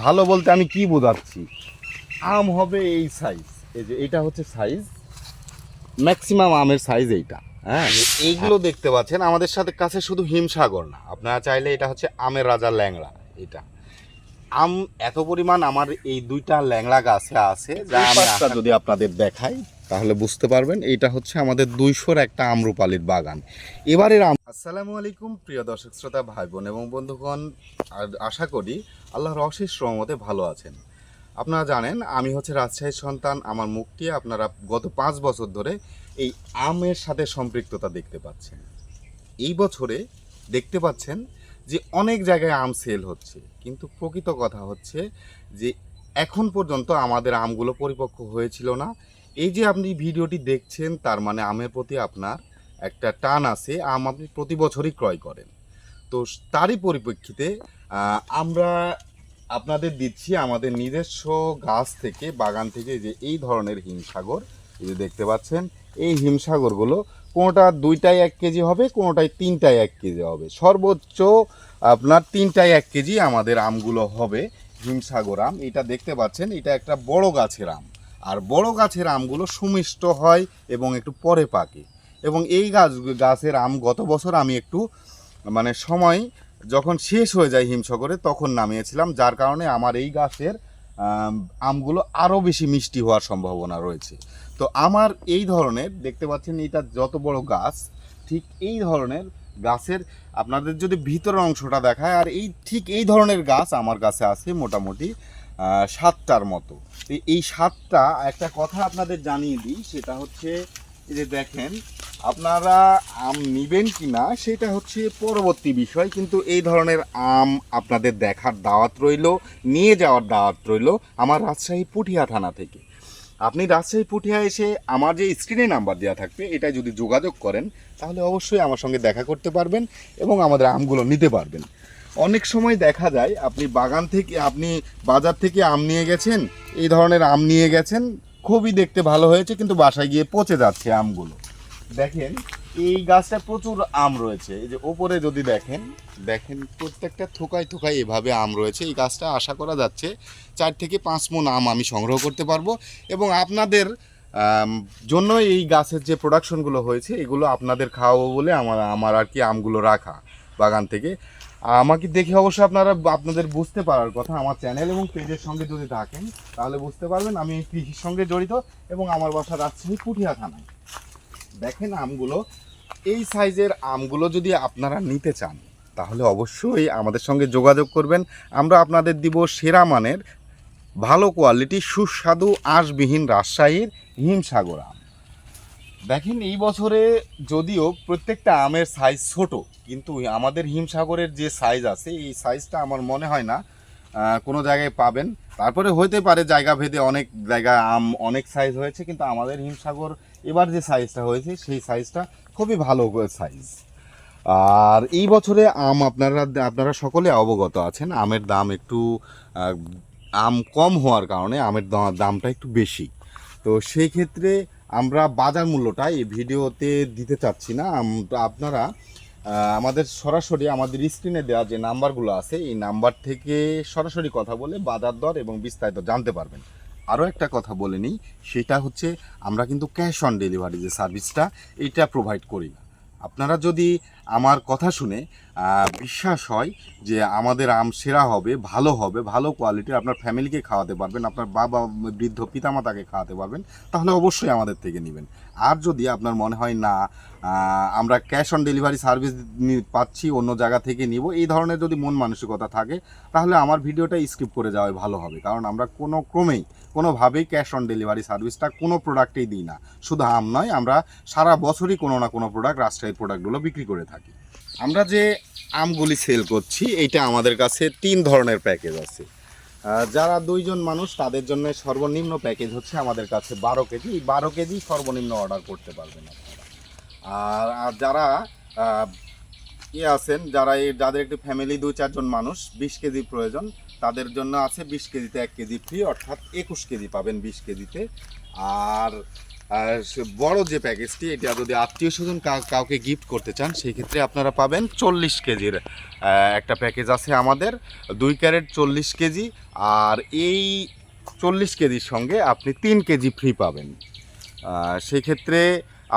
ভালো বলতে আমি কি বোঝাচ্ছি? আম হবে এই সাইজ এই যে এটা হচ্ছে সাইজ ম্যাক্সিমাম আমের সাইজ এইটা। হ্যাঁ এইগুলো দেখতে পাচ্ছেন। আমাদের সাথে কাছে শুধু হিমসাগর না। আপনারা চাইলে এটা হচ্ছে আমের রাজা ল্যাংড়া এটা। আম এত পরিমাণ আমার এই দুইটা ল্যাংড়া গাছে আছে যা যদি আপনাদের দেখাই তাহলে বুঝতে পারবেন এটা হচ্ছে আমাদের দুইশোর একটা আমরুপালির বাগান। এবারের আম আসসালামু আলাইকুম, প্রিয় দর্শক শ্রোতা ভাই বোন এবং বন্ধুগণ। আশা করি আল্লাহর অশেষ রহমতে ভালো আছেন। আপনারা জানেন, আমি হচ্ছে রাজশাহীর সন্তান। আমার মুখটি আপনারা গত পাঁচ বছর ধরে এই আমের সাথে সম্পৃক্ততা দেখতে পাচ্ছেন। এই বছরে দেখতে পাচ্ছেন যে অনেক জায়গায় আম সেল হচ্ছে। কিন্তু প্রকৃত কথা হচ্ছে যে এখন পর্যন্ত আমাদের আমগুলো পরিপক্ক হয়েছিল না। এই যে আপনি ভিডিওটি দেখছেন, তার মানে আমের প্রতি আপনার একটা টান আছে, আম আপনি প্রতি বছরই ক্রয় করেন। তো তারই পরিপ্রেক্ষিতে আমরা আপনাদের দিচ্ছি আমাদের নিজস্ব গাছ থেকে, বাগান থেকে যে এই ধরনের হিমসাগর, এই যে দেখতে পাচ্ছেন, এই হিমসাগরগুলো কোনোটা দুইটাই এক কেজি হবে কোনোটাই তিনটাই এক কেজি হবে। সর্বোচ্চ আপনার তিনটায় এক কেজি আমাদের আমগুলো হবে, হিমসাগর আম। এটা দেখতে পাচ্ছেন, এটা একটা বড় গাছের আম। আর বড় গাছের আমগুলো সুমিষ্ট হয় এবং একটু পরে পাকে। এবং এই গাছ, গাছের আম গত বছর আমি একটু মানে সময় যখন শেষ হয়ে যায় হিমসাগরে তখন নামিয়েছিলাম, যার কারণে আমার এই গাছের আমগুলো আরও বেশি মিষ্টি হওয়ার সম্ভাবনা রয়েছে। তো আমার এই ধরনের, দেখতে পাচ্ছেন এটা যত বড় গাছ, ঠিক এই ধরনের গাছের, আপনাদের যদি ভিতরের অংশটা দেখায়, আর এই, ঠিক এই ধরনের গাছ আমার কাছে আছে মোটামুটি সাতটার মতো। এই সাতটা, একটা কথা আপনাদের জানিয়ে দিই, সেটা হচ্ছে যে দেখেন আপনারা আম নিবেন কি না সেটা হচ্ছে পরবর্তী বিষয়, কিন্তু এই ধরনের আম আপনাদের দেখার দাওয়াত রইল, নিয়ে যাওয়ার দাওয়াত রইল আমার রাজশাহী পুঠিয়া থানা থেকে। আপনি রাজশাহী পুঠিয়া এসে আমার যে স্ক্রিনে নাম্বার দেওয়া থাকবে, এটা যদি যোগাযোগ করেন, তাহলে অবশ্যই আমার সঙ্গে দেখা করতে পারবেন এবং আমাদের আমগুলো নিতে পারবেন। অনেক সময় দেখা যায়, আপনি বাগান থেকে, আপনি বাজার থেকে আম নিয়ে গেছেন, এই ধরনের আম নিয়ে গেছেন, খুবই দেখতে ভালো হয়েছে, কিন্তু বাসায় গিয়ে পচে যাচ্ছে আমগুলো। দেখেন, এই গাছটা প্রচুর আম রয়েছে। এই যে ওপরে যদি দেখেন দেখেন প্রত্যেকটা থোকায় থোকায় এভাবে আম রয়েছে। এই গাছটা আশা করা যাচ্ছে চার থেকে পাঁচ মন আম আমি সংগ্রহ করতে পারব এবং আপনাদের জন্য এই গাছের যে প্রোডাকশনগুলো হয়েছে, এগুলো আপনাদের খাওয়াবো বলে আমার আমার আর কি আমগুলো রাখা বাগান থেকে। আমাকে দেখে অবশ্য আপনারা আপনাদের বুঝতে পারার কথা, আমার চ্যানেল এবং পেজের সঙ্গে যদি থাকেন, তাহলে বুঝতে পারবেন আমি কৃষির সঙ্গে জড়িত এবং আমার বাসা রাজশাহী পুঠিয়া থানায়। দেখেন আমগুলো, এই সাইজের আমগুলো যদি আপনারা নিতে চান, তাহলে অবশ্যই আমাদের সঙ্গে যোগাযোগ করবেন। আমরা আপনাদের দিব সেরা মানের, ভালো কোয়ালিটি, সুস্বাদু, আঁশবিহীন রাজশাহীর হিমসাগর আম। দেখেন, এই বছরে যদিও প্রত্যেকটা আমের সাইজ ছোট, কিন্তু আমাদের হিমসাগরের যে সাইজ আছে, এই সাইজটা আমার মনে হয় না কোনো জায়গায় পাবেন। তারপরে হইতে পারে জায়গা ভেদে অনেক জায়গায় আম অনেক সাইজ হয়েছে, কিন্তু আমাদের হিমসাগর এবার যে সাইজটা হয়েছে, সেই সাইজটা খুবই ভালো সাইজ আর এই বছরে আম আপনারা আপনারা সকলে অবগত আছেন, আমের দাম একটু আম কম হওয়ার কারণে আমের দামটা একটু বেশি। তো সেই ক্ষেত্রে আমরা বাজার মূল্যটা এই ভিডিওতে দিতে চাচ্ছি না। আপনারা আমাদের সরাসরি আমাদের স্ক্রিনে দেওয়া যে নাম্বারগুলো আছে, এই নাম্বার থেকে সরাসরি কথা বলে বাজার দর এবং বিস্তারিত জানতে পারবেন। আরও একটা কথা বলে নিই, সেটা হচ্ছে আমরা কিন্তু ক্যাশ অন ডেলিভারি যে সার্ভিসটা এটা প্রোভাইড করি না। আপনারা যদি আমার কথা শুনে বিশ্বাস হয় যে আমাদের আম সেরা হবে, ভালো হবে, ভালো কোয়ালিটির আপনার ফ্যামিলিকে খাওয়াতে পারবেন, আপনার বাবা, বৃদ্ধ পিতামাতাকে খাওয়াতে পারবেন, তাহলে অবশ্যই আমাদের থেকে নেবেন। আর যদি আপনার মনে হয় না আমরা ক্যাশ অন ডেলিভারি সার্ভিস পাচ্ছি, অন্য জায়গা থেকে নিব, এই ধরনের যদি মন মানসিকতা থাকে, তাহলে আমার ভিডিওটা স্কিপ করে যাওয়াই ভালো হবে। কারণ আমরা কোনো ক্রমেই, কোনোভাবেই ক্যাশ অন ডেলিভারি সার্ভিসটা কোনো প্রোডাক্টেই দিই না। শুধু আম নয়, আমরা সারা বছরই কোনো না কোনো প্রোডাক্ট রাজশাহীর প্রোডাক্টগুলো বিক্রি করে থাকি। আমরা যে আমগুলি সেল করছি, এইটা আমাদের কাছে তিন ধরনের প্যাকেজ আছে। যারা দুইজন মানুষ, তাদের জন্য সর্বনিম্ন প্যাকেজ হচ্ছে আমাদের কাছে বারো কেজি। এই বারো কেজি সর্বনিম্ন অর্ডার করতে পারবেন আর আর যারা ইয়ে আছেন, যারা এই, যাদের একটি ফ্যামিলি দুই, চারজন মানুষ, বিশ কেজি প্রয়োজন, তাদের জন্য আছে বিশ কেজিতে এক কেজি ফ্রি অর্থাৎ একুশ কেজি পাবেন বিশ কেজিতে। আর আর বড় যে প্যাকেজটি এটা যদি আত্মীয় স্বজন কাউকে গিফট করতে চান, সেই ক্ষেত্রে আপনারা পাবেন চল্লিশ কেজির একটা প্যাকেজ আছে আমাদের। দুই ক্যারেট চল্লিশ কেজি, আর এই চল্লিশ কেজির সঙ্গে আপনি তিন কেজি ফ্রি পাবেন। সেক্ষেত্রে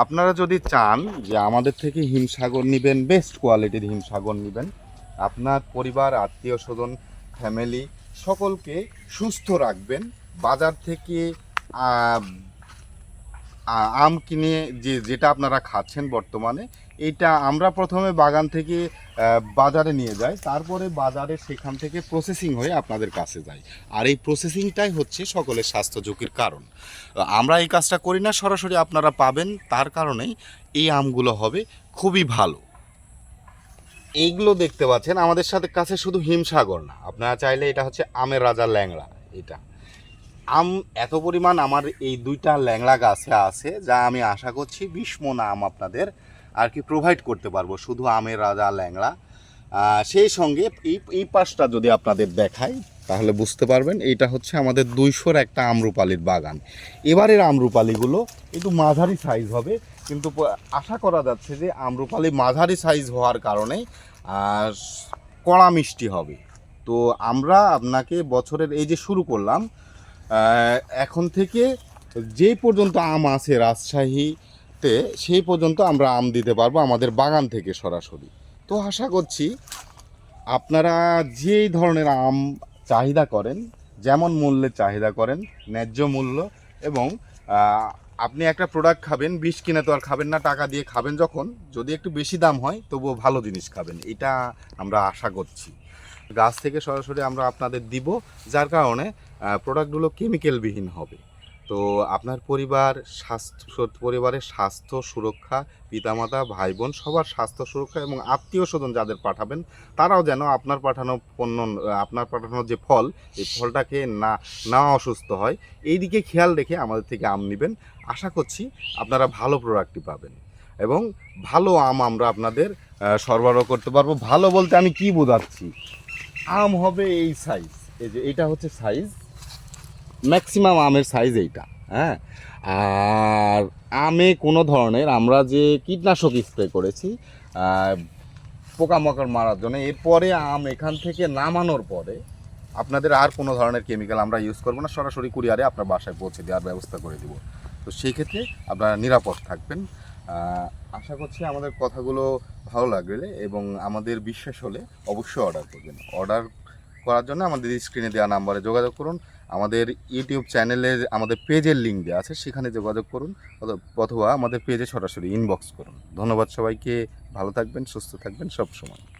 আপনারা যদি চান যে আমাদের থেকে হিমসাগর নেবেন বেস্ট কোয়ালিটির হিমসাগর নেবেন, আপনার পরিবার আত্মীয় স্বজন ফ্যামিলি সকলকে সুস্থ রাখবেন। বাজার থেকে আম কিনে যে, যেটা আপনারা খাচ্ছেন বর্তমানে, এটা আমরা প্রথমে বাগান থেকে বাজারে নিয়ে যাই, তারপরে বাজারে সেখান থেকে প্রসেসিং হয়ে আপনাদের কাছে যায় আর এই প্রসেসিংটাই হচ্ছে সকলের স্বাস্থ্য ঝুঁকির কারণ। আমরা এই কাজটা করি না, সরাসরি আপনারা পাবেন, তার কারণেই এই আমগুলো হবে খুবই ভালো। এইগুলো দেখতে পাচ্ছেন, আমাদের সাথে কাছে শুধু হিমসাগর না, আপনারা চাইলে এটা হচ্ছে আমের রাজা ল্যাংড়া, এটা। আম, এত পরিমাণ আমার এই দুইটা ল্যাংড়া গাছে আছে যা আমি আশা করছি বিশ মন আম আপনাদের আর কি প্রোভাইড করতে পারব, শুধু আমের রাজা ল্যাংড়া। সেই সঙ্গে এই এই পাশটা যদি আপনাদের দেখাই, তাহলে বুঝতে পারবেন এইটা হচ্ছে আমাদের দুইশোর একটা আমরুপালির বাগান। এবারের আমরুপালিগুলো একটু মাঝারি সাইজ হবে, কিন্তু আশা করা যাচ্ছে যে আমরুপালি মাঝারি সাইজ হওয়ার কারণে কড়া মিষ্টি হবে। তো আমরা আপনাকে বছরের এই যে শুরু করলাম এখন থেকে যে পর্যন্ত আম আছে রাজশাহীতে, সেই পর্যন্ত আমরা আম দিতে পারব আমাদের বাগান থেকে সরাসরি। তো আশা করছি আপনারা যেই ধরনের আম চাহিদা করেন, যেমন মূল্যে চাহিদা করেন, ন্যায্য মূল্য এবং আপনি একটা প্রোডাক্ট খাবেন, বিষ কিনে তো আর খাবেন না, টাকা দিয়ে খাবেন যখন, যদি একটু বেশি দাম হয়, তবুও ভালো জিনিস খাবেন। এটা আমরা আশা করছি। গাছ থেকে সরাসরি আমরা আপনাদের দিব, যার কারণে প্রোডাক্টগুলো কেমিক্যালবিহীন হবে। তো আপনার পরিবার, স্বাস্থ্য, পরিবারের স্বাস্থ্য সুরক্ষা, পিতামাতা ভাই বোন সবার স্বাস্থ্য সুরক্ষা এবং আত্মীয় স্বজন যাদের পাঠাবেন, তারাও যেন আপনার পাঠানো পণ্য, আপনার পাঠানো যে ফল, এই ফলটাকে না না অসুস্থ হয় এই দিকে খেয়াল রেখে আমাদের থেকে আম নেবেন। আশা করছি আপনারা ভালো প্রোডাক্টটি পাবেন। এবং ভালো আম আমরা আপনাদের সরবরাহ করতে পারব। ভালো বলতে আমি কি বোঝাচ্ছি? আম হবে এই সাইজ এই যে এটা হচ্ছে সাইজ ম্যাক্সিমাম আমের সাইজ এইটা হ্যাঁ? আর আমে কোনো ধরনের আমরা যে কীটনাশক স্প্রে করেছি পোকামাকড় মারার জন্য, এরপরে আম এখান থেকে নামানোর পরে আপনাদের আর কোনো ধরনের কেমিক্যাল আমরা ইউজ করব না। সরাসরি কুরিয়ারে আপনার বাসায় পৌঁছে দেওয়ার ব্যবস্থা করে দিব। তো সেই ক্ষেত্রে আপনারা নিরাপদ থাকবেন। আশা করছি আমাদের কথাগুলো ভালো লাগলে এবং আমাদের বিশ্বাস হলে অবশ্যই অর্ডার করবেন। অর্ডার করার জন্য আমাদের স্ক্রিনে দেওয়া নাম্বারে যোগাযোগ করুন। আমাদের ইউটিউব চ্যানেলে আমাদের পেজের লিঙ্ক দেওয়া আছে, সেখানে যোগাযোগ করুন অথ- অথবা আমাদের পেজে সরাসরি ইনবক্স করুন। ধন্যবাদ সবাইকে, ভালো থাকবেন, সুস্থ থাকবেন সব সময়